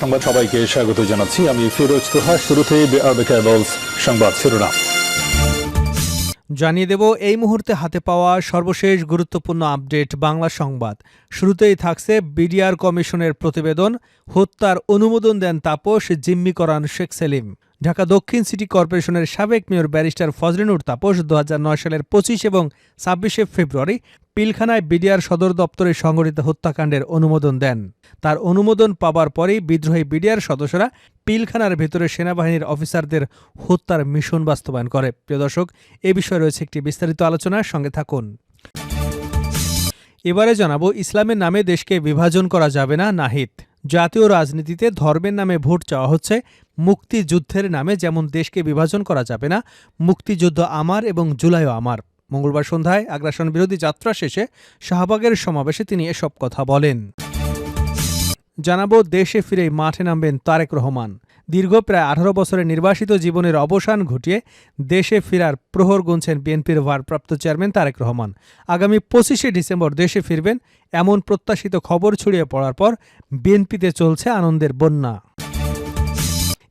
সংবাদ সবাইকে স্বাগত জানাচ্ছি। আমি ফিরোজ তোহা আরবে সংবাদ শিরোনাম। জানিয়ে দেব, এই মুহূর্তে হাতে পাওয়া সর্বশেষ গুরুত্বপূর্ণ আপডেট বাংলা সংবাদ। শুরুতেই থাকছে বিডিআর কমিশনের প্রতিবেদন, হত্যার অনুমোদন দেন তাপস জিম্মি করান শেখ সেলিম। ঢাকা দক্ষিণ সিটি কর্পোরেশনের সাবেক মেয়র ব্যারিস্টার ফজলিনুর তাপস দু হাজার নয় সালের পঁচিশ এবং ছাব্বিশে ফেব্রুয়ারি পিলখানায় বিডিআর সদর দপ্তরে সংঘটিত হত্যাকাণ্ডের অনুমোদন দেন। তার অনুমোদন পাবার পরেই বিদ্রোহী বিডিআর সদস্যরা পিলখানার ভেতরে সেনাবাহিনীর অফিসারদের হত্যার মিশন বাস্তবায়ন করে। প্রিয় দর্শক, এ বিষয়ে রয়েছে একটি বিস্তারিত আলোচনার সঙ্গে থাকুন। এবারে জানাব, ইসলামের নামে দেশকে বিভাজন করা যাবে না নাহিদ। জাতীয় রাজনীতিতে ধর্মের নামে ভোট চাওয়া হচ্ছে, মুক্তিযুদ্ধের নামে যেমন দেশকে বিভাজন করা যাবে না, মুক্তিযুদ্ধ আমার এবং জুলাইও আমার। মঙ্গলবার সন্ধ্যায় আগ্রাসন বিরোধী যাত্রা শেষে শাহবাগের সমাবেশে তিনি এসব কথা বলেন। জানাব, দেশে ফিরেই মাঠে নামবেন তারেক রহমান। দীর্ঘ প্রায় আঠারো বছরের নির্বাসিত জীবনের অবসান ঘটিয়ে দেশে ফেরার প্রহর গুনছেন বিএনপির ভারপ্রাপ্ত চেয়ারম্যান তারেক রহমান। আগামী পঁচিশে ডিসেম্বর দেশে ফিরবেন এমন প্রত্যাশিত খবর ছড়িয়ে পড়ার পর বিএনপিতে চলছে আনন্দের বন্যা।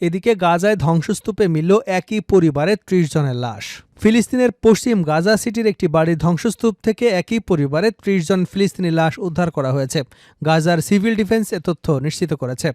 এদিকে গাজায় ধ্বংসস্তূপে মিলল একই পরিবারের ত্রিশ জনের লাশ। ফিলিস্তিনের পশ্চিম গাজা সিটির একটি বাড়ির ধ্বংসস্তূপ থেকে একই পরিবারের ত্রিশ জন ফিলিস্তিনি লাশ উদ্ধার করা হয়েছে। গাজার সিভিল ডিফেন্স এ তথ্য নিশ্চিত করেছে।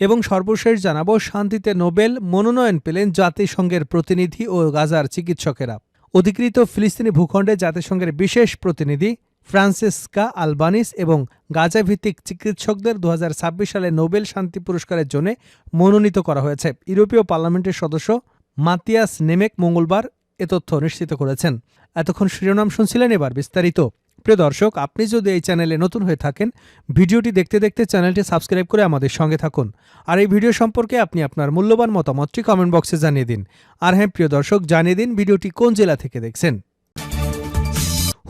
এবং সর্বশেষ জানাব, শান্তিতে নোবেল মনোনয়ন পেলেন জাতিসংঘের প্রতিনিধি ও গাজার চিকিৎসকেরা। অধিকৃত ফিলিস্তিনি ভূখণ্ডে জাতিসংঘের বিশেষ প্রতিনিধি ফ্রান্সিসকা আলবানিস এবং গাজাভিত্তিক চিকিৎসকদের দু হাজার ছাব্বিশ সালে নোবেল শান্তি পুরস্কারের জন্য মনোনীত করা হয়েছে। ইউরোপীয় পার্লামেন্টের সদস্য মাতিয়াস নেমেক মঙ্গলবার এ তথ্য নিশ্চিত করেছেন। এতক্ষণ শিরোনাম শুনছিলেন এবার বিস্তারিত। প্রিয় দর্শক, আপনি যদি এই চ্যানেলে নতুন হয়ে থাকেন, ভিডিওটি দেখতে দেখতে চ্যানেলটি সাবস্ক্রাইব করে আমাদের সঙ্গে থাকুন। আর এই ভিডিও সম্পর্কে আপনি আপনার মূল্যবান মতামতটি কমেন্ট বক্সে জানিয়ে দিন। আর হ্যাঁ প্রিয় দর্শক, জানিয়ে দিন ভিডিওটি কোন জেলা থেকে দেখছেন।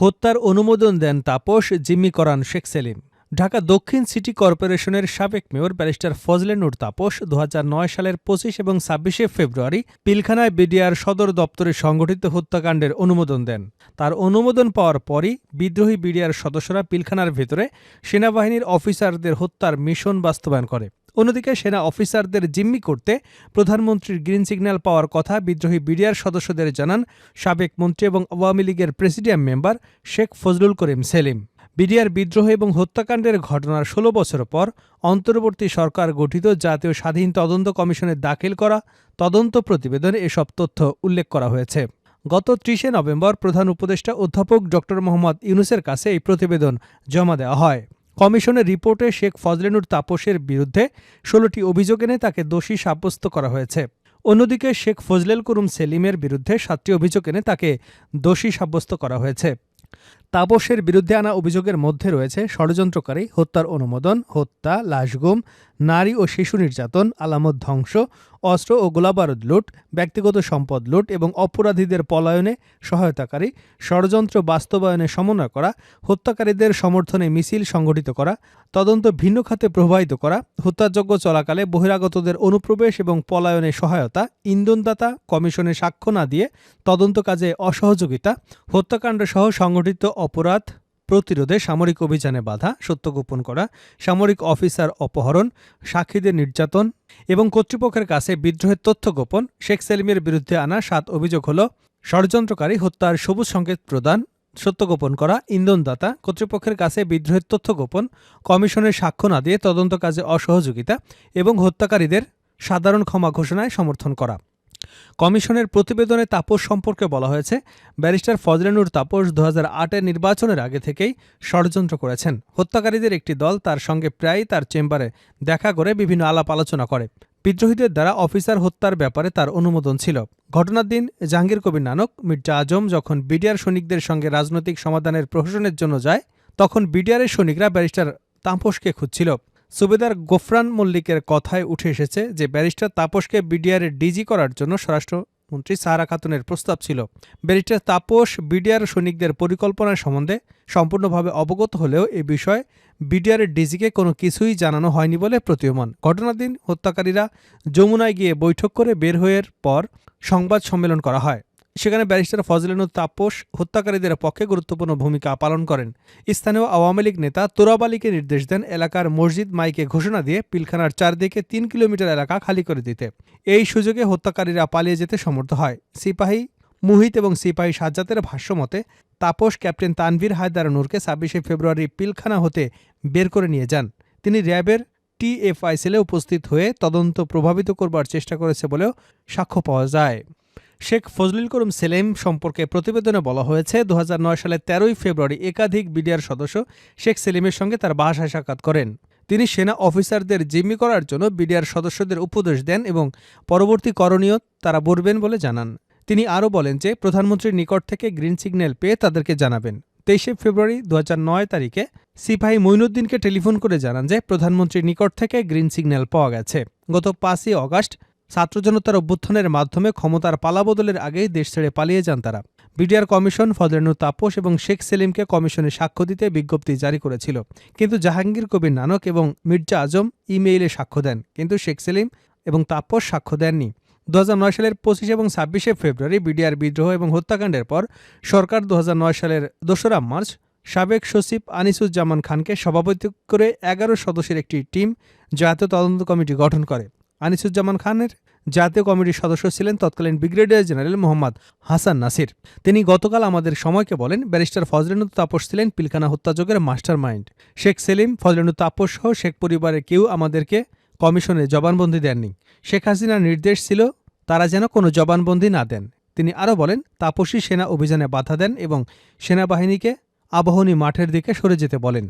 হত্যার অনুমোদন দেন তাপস, জিম্মি করান শেখ সেলিম। ঢাকা দক্ষিণ সিটি কর্পোরেশনের সাবেক মেয়র ব্যারিস্টার ফজলে নূর তাপস দু হাজার নয় সালের পঁচিশ এবং ছাব্বিশে ফেব্রুয়ারি পিলখানায় বিডিআর সদর দপ্তরে সংগঠিত হত্যাকাণ্ডের অনুমোদন দেন। তার অনুমোদন পাওয়ার পরই বিদ্রোহী বিডিআর সদস্যরা পিলখানার ভেতরে সেনাবাহিনীর অফিসারদের হত্যার মিশন বাস্তবায়ন করে। অন্যদিকে সেনা অফিসারদের জিম্মি করতে প্রধানমন্ত্রীর গ্রিন সিগন্যাল পাওয়ার কথা বিদ্রোহী বিডিআর সদস্যদের জানান সাবেক মন্ত্রী এবং আওয়ামী লীগের presidium member Sheikh Fazlul Karim Selim. BDR বিদ্রোহ এবং হত্যাকাণ্ডের ঘটনার ষোলো বছর পর অন্তর্বর্তী সরকার গঠিত জাতীয় স্বাধীন তদন্ত কমিশনের দাখিল করা তদন্ত প্রতিবেদনে এসব তথ্য উল্লেখ করা হয়েছে। গত ত্রিশে নভেম্বর প্রধান উপদেষ্টা অধ্যাপক ড. মোহাম্মদ ইউনুসের কাছে এই প্রতিবেদন জমা দেওয়া হয়। কমিশনের রিপোর্টে শেখ ফজলেনুর তাপসের বিরুদ্ধে ষোলোটি অভিযোগ এনে তাকে দোষী সাব্যস্ত করা হয়েছে। অন্যদিকে শেখ ফজলেল করুম সেলিমের বিরুদ্ধে সাতটি অভিযোগ এনে তাকে দোষী সাব্যস্ত করা হয়েছে। তাপসের বিরুদ্ধে আনা অভিযোগের মধ্যে রয়েছে ষড়যন্ত্রকারী, হত্যার অনুমোদন, হত্যা, লাশগুম, নারী ও শিশু নির্যাতন, আলামত ধ্বংস অস্ত্র ও গোলাবারুদ লুট, ব্যক্তিগত সম্পদ লুট এবং অপরাধীদের পলায়নে সহায়তাকারী, ষড়যন্ত্র বাস্তবায়নে সমন্বয় করা, হত্যাকারীদের সমর্থনে মিছিল সংগঠিত করা, তদন্ত ভিন্ন খাতে প্রবাহিত করা, হত্যাযজ্ঞ চলাকালে বহিরাগতদের অনুপ্রবেশ এবং পলায়নে সহায়তা, ইন্ধনদাতা, কমিশনে সাক্ষ্য না দিয়ে তদন্ত কাজে অসহযোগিতা, হত্যাকাণ্ড সহ সংগঠিত অপরাধ প্রতিরোধে সামরিক অভিযানে বাধা, সত্য গোপন করা, সামরিক অফিসার অপহরণ, সাক্ষীদের নির্যাতন এবং কর্তৃপক্ষের কাছে বিদ্রোহের তথ্য গোপন, শেখ সেলিমের বিরুদ্ধে আনা সাত অভিযোগ হল ষড়যন্ত্রকারী হত্যার সবুজ সংকেত প্রদান, সত্য গোপন করা, ইন্ধনদাতা, কর্তৃপক্ষের কাছে বিদ্রোহের তথ্য গোপন, কমিশনের সাক্ষ্য না দিয়ে তদন্ত কাজে অসহযোগিতা এবং হত্যাকারীদের সাধারণ ক্ষমা ঘোষণায় সমর্থন করা। কমিশনের প্রতিবেদনে তাপস সম্পর্কে বলা হয়েছে, ব্যারিস্টার ফজলেনুর তাপস দু হাজার নির্বাচনের আগে থেকেই ষড়যন্ত্র করেছেন। হত্যাকারীদের একটি দল তার সঙ্গে প্রায়ই তার চেম্বারে দেখা করে বিভিন্ন আলাপ আলোচনা করে। বিদ্রোহীদের দ্বারা অফিসার হত্যার ব্যাপারে তার অনুমোদন ছিল। ঘটনার দিন জাহাঙ্গীর কবির নানক, মির্জা আজম যখন বিডিআর সৈনিকদের সঙ্গে রাজনৈতিক সমাধানের প্রহসনের জন্য যায়, তখন বিডিআরের সৈনিকরা ব্যারিস্টার তাপসকে খুঁজছিল। সুবেদার গোফরান মল্লিকের কথায় উঠে এসেছে যে ব্যারিস্টার তাপসকে বিডিআরের ডিজি করার জন্য স্বরাষ্ট্রমন্ত্রী সাহারা খাতুনের প্রস্তাব ছিল। ব্যারিস্টার তাপস বিডিআর সৈনিকদের পরিকল্পনা সম্বন্ধে সম্পূর্ণভাবে অবগত হলেও এ বিষয়ে বিডিআরের ডিজিকে কোনো কিছুই জানানো হয়নি বলে প্রতীয়মান। ঘটনার দিন হত্যাকারীরা যমুনায় গিয়ে বৈঠক করে বের হয়ে পর সংবাদ সম্মেলন করা হয়। সেখানে ব্যারিস্টার ফজলেনুর তাপস হত্যাকারীদের পক্ষে গুরুত্বপূর্ণ ভূমিকা পালন করেন। স্থানীয় আওয়ামী লীগ নেতা তোরাব আলীকে নির্দেশ দেন এলাকার মসজিদ মাইকে ঘোষণা দিয়ে পিলখানার চারদিকে তিন কিলোমিটার এলাকা খালি করে দিতে। এই সুযোগে হত্যাকারীরা পালিয়ে যেতে সমর্থ হয়। সিপাহী মুহিত এবং সিপাহী সাজ্জাতের ভাষ্যমতে তাপস ক্যাপ্টেন তানভীর হায়দার নূরকে ছাব্বিশে ফেব্রুয়ারি পিলখানা হতে বের করে নিয়ে যান। তিনি র্যাবের টিএফআই সেলে উপস্থিত হয়ে তদন্ত প্রভাবিত করবার চেষ্টা করেছে বলেও সাক্ষ্য পাওয়া যায়। শেখ ফজলুল করিম সেলেম সম্পর্কে প্রতিবেদনে বলা হয়েছে দু হাজার নয় সালের তেরোই ফেব্রুয়ারি একাধিক বিডিআর সদস্য শেখ সেলিমের সঙ্গে তার বাসায় সাক্ষাৎ করেন। তিনি সেনা অফিসারদের জিম্মি করার জন্য বিডিআর সদস্যদের উপদেশ দেন এবং পরবর্তী করণীয় তারা বলবেন বলে জানান। তিনি আরও বলেন যে, প্রধানমন্ত্রীর নিকট থেকে গ্রিন সিগন্যাল পেয়ে তাদেরকে জানাবেন। তেইশে ফেব্রুয়ারি দু হাজার নয় তারিখে সিপাহী মঈনুদ্দিনকে টেলিফোন করে জানান যে, প্রধানমন্ত্রীর নিকট থেকে গ্রিন সিগন্যাল পাওয়া গেছে। গত পাঁচই অগাস্ট ছাত্র জনতার অভ্যুত্থানের মাধ্যমে ক্ষমতার পালাবদলের আগেই দেশ ছেড়ে পালিয়ে যান তারা। বিডিআর কমিশন ফজলেনুর তাপস এবং শেখ সেলিমকে কমিশনে সাক্ষ্য দিতে বিজ্ঞপ্তি জারি করেছিল। কিন্তু জাহাঙ্গীর কবির নানক এবং মির্জা আজম ইমেইলে সাক্ষ্য দেন। কিন্তু শেখ সেলিম এবং তাপস সাক্ষ্য দেননি। দু হাজার নয় সালের পঁচিশ এবং ছাব্বিশে ফেব্রুয়ারি বিডিআর বিদ্রোহ এবং হত্যাকাণ্ডের পর সরকার দু হাজার নয় সালের দোসরা মার্চ সাবেক সচিব আনিসুজ্জামান খানকে সভাপতি করে এগারো সদস্যের একটি টিম জাতীয় তদন্ত কমিটি গঠন করে। আনিসুজ্জামান খানের জাতীয় কমিটির সদস্য ছিলেন তৎকালীন ব্রিগেডিয়ার জেনারেল মোহাম্মদ হাসান নাসির। তিনি গতকাল আমাদের সময়কে বলেন, ব্যারিস্টার ফজলেনুর তাপস ছিলেন পিলখানা হত্যাযোগের মাস্টার মাইন্ড শেখ সেলিম ফজলেনুর তাপস সহ শেখ পরিবারের কেউ আমাদেরকে কমিশনে জবানবন্দি দেননি। শেখ হাসিনার নির্দেশ ছিল, তারা যেন কোনো জবানবন্দি না দেন। তিনি আরও বলেন, তাপসী সেনা অভিযানে বাধা দেন এবং সেনাবাহিনীকে আবাহনী মাঠের দিকে সরে যেতে বলেন।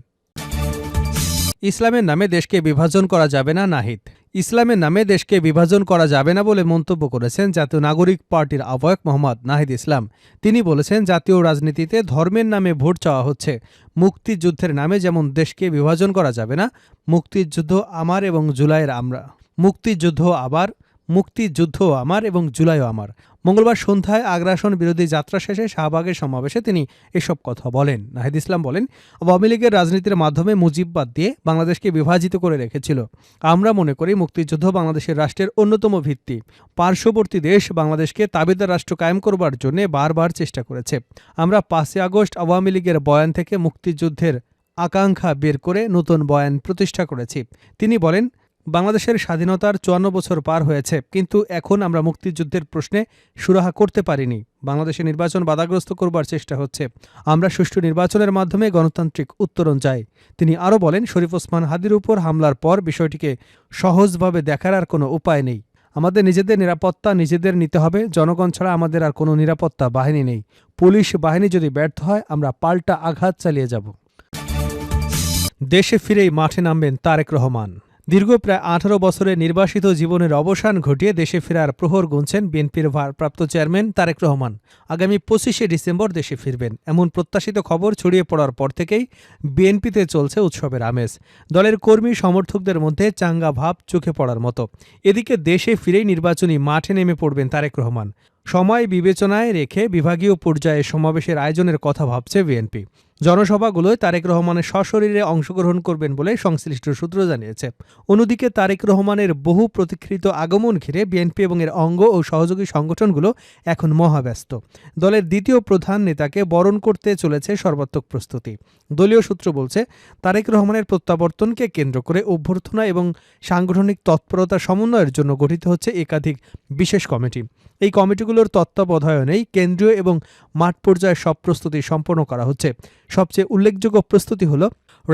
ইসলামের নামে দেশকে বিভাজন করা যাবে না, নাহিদ। ইসলামের নামে দেশকে বিভাজন করা যাবে না বলে মন্তব্য করেছেন জাতীয় নাগরিক পার্টির আহ্বায়ক মোহাম্মদ নাহিদ ইসলাম। তিনি বলেছেন, জাতীয় রাজনীতিতে ধর্মের নামে ভোট চাওয়া হচ্ছে। মুক্তিযুদ্ধের নামে যেমন দেশকে বিভাজন করা যাবে না, মুক্তিযুদ্ধ আমার এবং জুলাইয়ের আমরা। মুক্তিযুদ্ধ আবার মুক্তিযুদ্ধ আমার এবং জুলাইও আমার। মঙ্গলবার সন্ধ্যায় আগ্রাসন বিরোধী যাত্রা শেষে শাহবাগের সমাবেশে তিনি এসব কথা বলেন। নাহিদ ইসলাম বলেন, আওয়ামী লীগের রাজনীতির মাধ্যমে মুজিববাদ দিয়ে বাংলাদেশকে বিভাজিত করে রেখেছিল। আমরা মনে করি মুক্তিযুদ্ধ বাংলাদেশের রাষ্ট্রের অন্যতম ভিত্তি। পার্শ্ববর্তী দেশ বাংলাদেশকে তাবেদার রাষ্ট্র কায়েম করবার জন্য বারবার চেষ্টা করেছে। আমরা পাঁচই আগস্ট আওয়ামী লীগের বয়ান থেকে মুক্তিযুদ্ধের আকাঙ্ক্ষা বের করে নতুন বয়ান প্রতিষ্ঠা করেছি। তিনি বলেন বাংলাদেশের স্বাধীনতার চুয়ান্ন বছর পার হয়েছে, কিন্তু এখন আমরা মুক্তিযুদ্ধের প্রশ্নে সুরাহা করতে পারিনি। বাংলাদেশে নির্বাচন বাধাগ্রস্ত করবার চেষ্টা হচ্ছে। আমরা সুষ্ঠু নির্বাচনের মাধ্যমে গণতান্ত্রিক উত্তরণ চাই। তিনি আরও বলেন, শরীফ ওসমান হাদির উপর হামলার পর বিষয়টিকে সহজভাবে দেখার আর কোনো উপায় নেই। আমাদের নিজেদের নিরাপত্তা নিজেদের নিতে হবে। জনগণ ছাড়া আমাদের আর কোনো নিরাপত্তা বাহিনী নেই। পুলিশ বাহিনী যদি ব্যর্থ হয়, আমরা পাল্টা আঘাত চালিয়ে যাব। দেশে ফিরেই মাঠে নামবেন তারেক রহমান। দীর্ঘ প্রায় আঠারো বছরের নির্বাসিত জীবনের অবসান ঘটিয়ে দেশে ফেরার প্রহর গুনছেন বিএনপির ভারপ্রাপ্ত চেয়ারম্যান তারেক রহমান। আগামী পঁচিশে ডিসেম্বর দেশে ফিরবেন। এমন প্রত্যাশিত খবর ছড়িয়ে পড়ার পর থেকেই বিএনপিতে চলছে উৎসবের আমেজ। দলের কর্মী সমর্থকদের মধ্যে চাঙ্গা ভাব চোখে পড়ার মতো। এদিকে দেশে ফিরেই নির্বাচনী মাঠে নেমে পড়বেন তারেক রহমান। সময় বিবেচনায় রেখে বিভাগীয় পর্যায়ে সমাবেশের আয়োজনের কথা ভাবছে বিএনপি। জনসভাগুলোয় তারেক রহমানের সশরীরে অংশগ্রহণ করবেন বলে সংশ্লিষ্ট সূত্র জানিয়েছে। অন্যদিকে তারেক রহমানের বহু প্রতীক্ষিত আগমন ঘিরে বিএনপি এবং এর অঙ্গ ও সহযোগী সংগঠনগুলো এখন মহাব্যস্ত। দলের দ্বিতীয় প্রধান নেতাকে বরণ করতে চলেছে সর্বাত্মক প্রস্তুতি। দলীয় সূত্র বলছে, তারেক রহমানের প্রত্যাবর্তনকে কেন্দ্র করে অভ্যর্থনা এবং সাংগঠনিক তৎপরতা সমন্বয়ের জন্য গঠিত হচ্ছে একাধিক বিশেষ কমিটি। এই কমিটিগুলোর তত্ত্বাবধায়নেই কেন্দ্রীয় এবং মাঠ পর্যায়ে সব প্রস্তুতি সম্পন্ন করা হচ্ছে। সবচেয়ে উল্লেখযোগ্য প্রস্তুতি হল,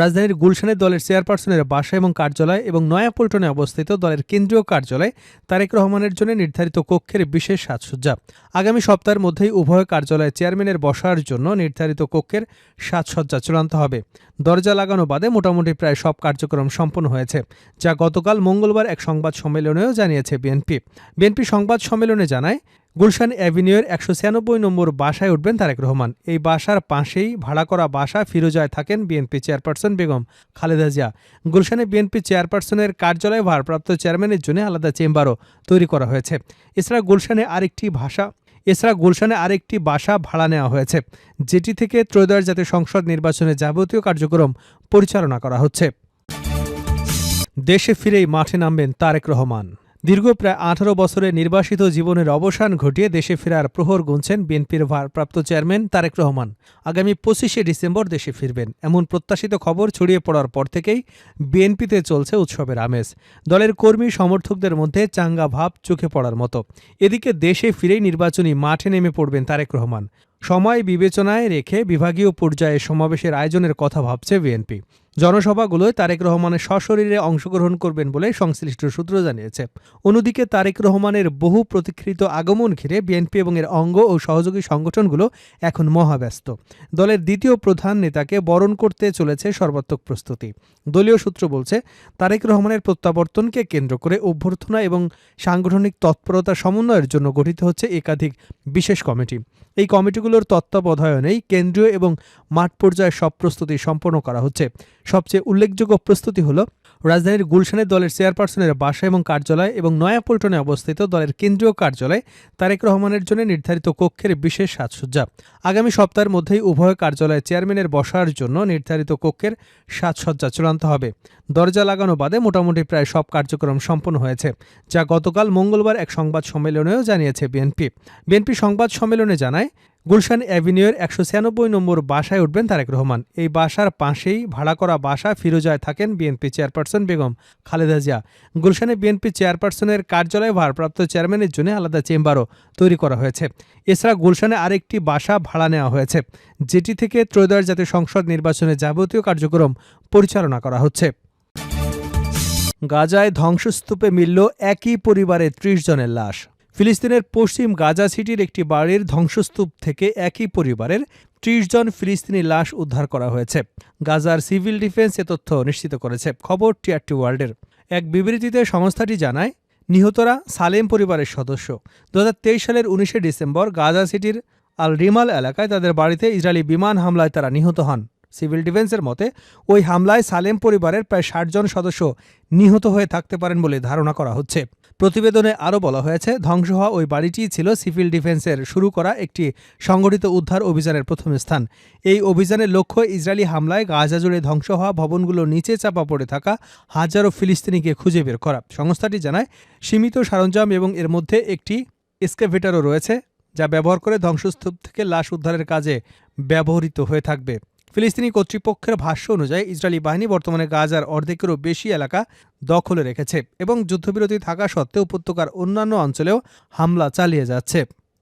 রাজধানীর গুলশানে দলের চেয়ারপারসনের বাসা এবং কার্যালয় এবং নয়াপল্টনে অবস্থিত দলের কেন্দ্রীয় কার্যালয় তারেক রহমানের জন্য নির্ধারিত কক্ষের বিশেষ সাজসজ্জা। আগামী সপ্তাহের মধ্যেই উভয় কার্যালয়ে চেয়ারম্যানের বসার জন্য নির্ধারিত কক্ষের সাজসজ্জা চূড়ান্ত হবে। দরজা লাগানো বাদে মোটামুটি প্রায় সব কার্যক্রম সম্পন্ন হয়েছে, যা গতকাল মঙ্গলবার এক সংবাদ সম্মেলনেও জানিয়েছে বিএনপি। বিএনপি সংবাদ সম্মেলনে জানায় গুলশান অ্যাভিনিউয়ের একশো ছিয়ানব্বই নম্বর বাসায় উঠবেন তারেক রহমান। এই বাসার পাশেই ভাড়া করা বাসা ফিরোজায় থাকেন বিএনপি চেয়ারপারসন বেগম খালেদা জিয়া। গুলশানে বিএনপি চেয়ারপারসনের কার্যালয়ে ভারপ্রাপ্ত চেয়ারম্যানের জন্য আলাদা চেম্বারও তৈরি করা হয়েছে। এছাড়া গুলশানে আরেকটি ভাষা এছাড়া গুলশানে আরেকটি বাসা ভাড়া নেওয়া হয়েছে। যেটি থেকে ত্রয়োদশ জাতীয় সংসদ নির্বাচনে যাবতীয় কার্যক্রম পরিচালনা করা হচ্ছে। দেশে ফিরেই মাঠে নামবেন তারেক রহমান। দীর্ঘ প্রায় আঠারো বছরের নির্বাসিত জীবনের অবসান ঘটিয়ে দেশে ফেরার প্রহর গুনছেন বিএনপির ভারপ্রাপ্ত চেয়ারম্যান তারেক রহমান। আগামী পঁচিশে ডিসেম্বর দেশে ফিরবেন। এমন প্রত্যাশিত খবর ছড়িয়ে পড়ার পর থেকেই বিএনপিতে চলছে উৎসবের আমেজ। দলের কর্মী সমর্থকদের মধ্যে চাঙ্গা ভাব চোখে পড়ার মতো। এদিকে দেশে ফিরেই নির্বাচনী মাঠে নেমে পড়বেন তারেক রহমান। সময় বিবেচনায় রেখে বিভাগীয় পর্যায়ে সমাবেশের আয়োজনের কথা ভাবছে বিএনপি। জনসভাগুলোয় তারেক রহমানের সশরীরে অংশগ্রহণ করবেন বলে সংশ্লিষ্ট সূত্র জানিয়েছে। অন্যদিকে তারেক রহমানের বহু প্রতীক্ষিত আগমন ঘিরে বিএনপি এবং এর অঙ্গ ও সহযোগী সংগঠনগুলো এখন মহাব্যস্ত। দলের দ্বিতীয় প্রধান নেতাকে বরণ করতে চলেছে সর্বাত্মক প্রস্তুতি। দলীয় সূত্র বলছে, তারেক রহমানের প্রত্যাবর্তনকে কেন্দ্র করে অভ্যর্থনা এবং সাংগঠনিক তৎপরতা সমন্বয়ের জন্য গঠিত হচ্ছে একাধিক বিশেষ কমিটি। এই কমিটিগুলোর তত্ত্বাবধায়নেই কেন্দ্রীয় এবং মাঠ পর্যায়ে সব প্রস্তুতি সম্পন্ন করা হচ্ছে। সবচেয়ে উল্লেখযোগ্য প্রস্তুতি হল, রাজধানীর গুলশানে দলের চেয়ারপারসনের বাসা এবং কার্যালয় এবং নয়াপল্টনে অবস্থিত দলের কেন্দ্রীয় কার্যালয় তারেক রহমানের জন্য নির্ধারিত কক্ষের বিশেষ সাজসজ্জা। আগামী সপ্তাহের মধ্যেই উভয় কার্যালয়ে চেয়ারম্যানের বসার জন্য নির্ধারিত কক্ষের সাজসজ্জা চূড়ান্ত হবে। দরজা লাগানো বাদে মোটামুটি প্রায় সব কার্যক্রম সম্পন্ন হয়েছে, যা গতকাল মঙ্গলবার এক সংবাদ সম্মেলনেও জানিয়েছে বিএনপি। বিএনপি সংবাদ সম্মেলনে জানায় গুলশান অ্যাভিনিউয়ের একশো ছিয়ানব্বই নম্বর বাসায় উঠবেন তারেক রহমান। এই বাসার পাশেই ভাড়া করা বাসা ফিরোজায় থাকেন বিএনপি চেয়ারপারসন বেগম খালেদা জিয়া। গুলশানে বিএনপি চেয়ারপারসনের কার্যালয়ে ভারপ্রাপ্ত চেয়ারম্যানের জন্য আলাদা চেম্বারও তৈরি করা হয়েছে। এছাড়া গুলশানে আরেকটি বাসা ভাড়া নেওয়া হয়েছে, যেটি থেকে ত্রয়োদশ জাতীয় সংসদ নির্বাচনে যাবতীয় কার্যক্রম পরিচালনা করা হচ্ছে। গাজায় ধ্বংসস্তূপে মিলল একই পরিবারের ত্রিশ জনের লাশ। ফিলিস্তিনের পশ্চিম গাজা সিটির একটি বাড়ির ধ্বংসস্তূপ থেকে একই পরিবারের ত্রিশ জন ফিলিস্তিনি লাশ উদ্ধার করা হয়েছে। গাজার সিভিল ডিফেন্স এ তথ্য নিশ্চিত করেছে, খবর টিআরটি ওয়ার্ল্ডের। এক বিবৃতিতে সংস্থাটি জানায়, নিহতরা সালেম পরিবারের সদস্য। দু হাজার তেইশ সালের উনিশে ডিসেম্বর গাজা সিটির আল রিমাল এলাকায় তাদের বাড়িতে ইসরায়েলি বিমান হামলায় তারা নিহত হন। সিভিল ডিফেন্সের মতে, ওই হামলায় সালেম পরিবারের প্রায় ষাট জন সদস্য নিহত হয়ে থাকতে পারেন বলে ধারণা করা হচ্ছে। প্রতিবেদনে আরও বলা হয়েছে, ধ্বংস হওয়া ওই বাড়িটিই ছিল সিভিল ডিফেন্সের শুরু করা একটি সংগঠিত উদ্ধার অভিযানের প্রথম স্থান। এই অভিযানের লক্ষ্য ইসরায়েলি হামলায় গাজা জুড়ে ধ্বংস হওয়া ভবনগুলোর নিচে চাপা পড়ে থাকা হাজারো ফিলিস্তিনিকে খুঁজে বের করা। সংস্থাটি জানায়, সীমিত সরঞ্জাম এবং এর মধ্যে একটি এসকেভেটারও রয়েছে, যা ব্যবহার করে ধ্বংসস্তূপ থেকে লাশ উদ্ধারের কাজে ব্যবহৃত হয়ে থাকবে। ফিলিস্তিনি কর্তৃপক্ষের ভাষ্য অনুযায়ী ইসরায়েলি বাহিনী বর্তমানে গাজার অর্ধেকেরও বেশি এলাকা দখলে রেখেছে এবং যুদ্ধবিরতি থাকা সত্ত্বেও উপত্যকার অন্যান্য অঞ্চলেও হামলা চালিয়ে যাচ্ছে।